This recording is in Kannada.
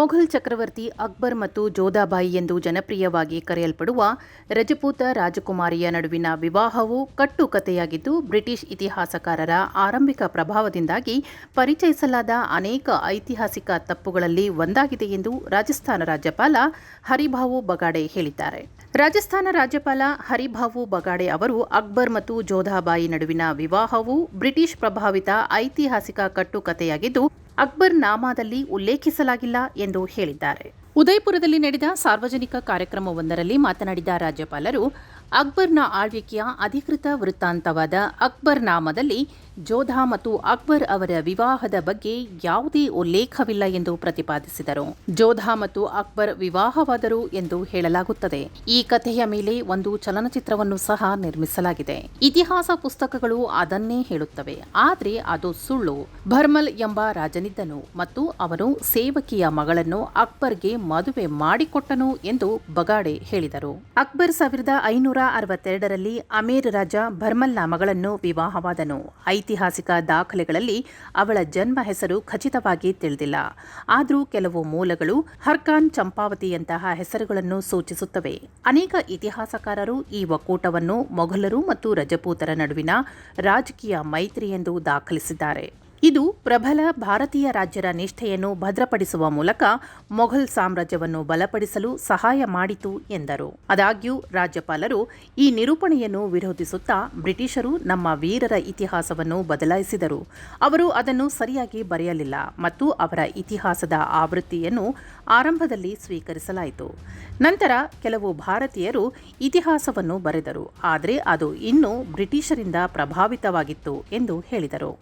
ಮೊಘಲ್ ಚಕ್ರವರ್ತಿ ಅಕ್ಬರ್ ಮತ್ತು ಜೋಧಾಬಾಯಿ ಎಂದು ಜನಪ್ರಿಯವಾಗಿ ಕರೆಯಲ್ಪಡುವ ರಜಪೂತ ರಾಜಕುಮಾರಿಯ ನಡುವಿನ ವಿವಾಹವು ಕಟ್ಟುಕತೆಯಾಗಿದ್ದು ಬ್ರಿಟಿಷ್ ಇತಿಹಾಸಕಾರರ ಆರಂಭಿಕ ಪ್ರಭಾವದಿಂದಾಗಿ ಪರಿಚಯಿಸಲಾದ ಅನೇಕ ಐತಿಹಾಸಿಕ ತಪ್ಪುಗಳಲ್ಲಿ ಒಂದಾಗಿದೆ ಎಂದು ರಾಜಸ್ಥಾನ ರಾಜ್ಯಪಾಲ ಹರಿಭಾವು ಬಗಾಡೆ ಹೇಳಿದ್ದಾರೆ. ರಾಜಸ್ಥಾನ ರಾಜ್ಯಪಾಲ ಹರಿಭಾವು ಬಗಾಡೆ ಅವರು ಅಕ್ಬರ್ ಮತ್ತು ಜೋಧಾಬಾಯಿ ನಡುವಿನ ವಿವಾಹವು ಬ್ರಿಟಿಷ್ ಪ್ರಭಾವಿತ ಐತಿಹಾಸಿಕ ಕಟ್ಟುಕತೆಯಾಗಿದ್ದು ಅಕ್ಬರ್ ನಾಮಾದಲ್ಲಿ ಉಲ್ಲೇಖಿಸಲಾಗಿಲ್ಲ ಎಂದು ಹೇಳಿದ್ದಾರೆ. ಉದಯಪುರದಲ್ಲಿ ನಡೆದ ಸಾರ್ವಜನಿಕ ಕಾರ್ಯಕ್ರಮವೊಂದರಲ್ಲಿ ಮಾತನಾಡಿದ ರಾಜ್ಯಪಾಲರು ಅಕ್ಬರ್ನ ಆಳ್ವಿಕೆಯ ಅಧಿಕೃತ ವೃತ್ತಾಂತವಾದ ಅಕ್ಬರ್ ನಾಮದಲ್ಲಿ ಜೋಧಾ ಮತ್ತು ಅಕ್ಬರ್ ಅವರ ವಿವಾಹದ ಬಗ್ಗೆ ಯಾವುದೇ ಉಲ್ಲೇಖವಿಲ್ಲ ಎಂದು ಪ್ರತಿಪಾದಿಸಿದರು. ಜೋಧಾ ಮತ್ತು ಅಕ್ಬರ್ ವಿವಾಹವಾದರು ಎಂದು ಹೇಳಲಾಗುತ್ತದೆ. ಈ ಕಥೆಯ ಮೇಲೆ ಒಂದು ಚಲನಚಿತ್ರವನ್ನು ಸಹ ನಿರ್ಮಿಸಲಾಗಿದೆ. ಇತಿಹಾಸ ಪುಸ್ತಕಗಳು ಅದನ್ನೇ ಹೇಳುತ್ತವೆ. ಆದರೆ ಅದು ಸುಳ್ಳು. ಭರ್ಮಲ್ ಎಂಬ ರಾಜನಿದ್ದನು ಮತ್ತು ಅವನು ಸೇವಕಿಯ ಮಗಳನ್ನು ಅಕ್ಬರ್ಗೆ ಮದುವೆ ಮಾಡಿಕೊಟ್ಟನು ಎಂದು ಬಗಾಡೆ ಹೇಳಿದರು. ಅಕ್ಬರ್ ಸಾವಿರದ ಐನೂರ ಅರವತ್ತೆರಡರಲ್ಲಿ ಅಮೀರ್ ರಾಜ ಭರ್ಮಲ್ನ ಮಗಳನ್ನು ವಿವಾಹವಾದನು. ಐತಿಹಾಸಿಕ ದಾಖಲೆಗಳಲ್ಲಿ ಅವಳ ಜನ್ಮ ಹೆಸರು ಖಚಿತವಾಗಿ ತಿಳಿದಿಲ್ಲ. ಆದರೂ ಕೆಲವು ಮೂಲಗಳು ಹರ್ಕಾನ್ ಚಂಪಾವತಿಯಂತಹ ಹೆಸರುಗಳನ್ನು ಸೂಚಿಸುತ್ತವೆ. ಅನೇಕ ಇತಿಹಾಸಕಾರರು ಈ ಒಕ್ಕೂಟವನ್ನು ಮೊಘಲರು ಮತ್ತು ರಜಪೂತರ ನಡುವಿನ ರಾಜಕೀಯ ಮೈತ್ರಿ ಎಂದು ದಾಖಲಿಸಿದ್ದಾರೆ. ಇದು ಪ್ರಬಲ ಭಾರತೀಯ ರಾಜ್ಯರ ನಿಷ್ಠೆಯನ್ನು ಭದ್ರಪಡಿಸುವ ಮೂಲಕ ಮೊಘಲ್ ಸಾಮ್ರಾಜ್ಯವನ್ನು ಬಲಪಡಿಸಲು ಸಹಾಯ ಮಾಡಿತು ಎಂದರು. ಆದಾಗ್ಯೂ ರಾಜ್ಯಪಾಲರು ಈ ನಿರೂಪಣೆಯನ್ನು ವಿರೋಧಿಸುತ್ತಾ ಬ್ರಿಟಿಷರು ನಮ್ಮ ವೀರರ ಇತಿಹಾಸವನ್ನು ಬದಲಾಯಿಸಿದರು. ಅವರು ಅದನ್ನು ಸರಿಯಾಗಿ ಬರೆಯಲಿಲ್ಲ ಮತ್ತು ಅವರ ಇತಿಹಾಸದ ಆವೃತ್ತಿಯನ್ನು ಆರಂಭದಲ್ಲಿ ಸ್ವೀಕರಿಸಲಾಯಿತು. ನಂತರ ಕೆಲವು ಭಾರತೀಯರು ಇತಿಹಾಸವನ್ನು ಬರೆದರು, ಆದರೆ ಅದು ಇನ್ನೂ ಬ್ರಿಟಿಷರಿಂದ ಪ್ರಭಾವಿತವಾಗಿತ್ತು ಎಂದು ಹೇಳಿದರು.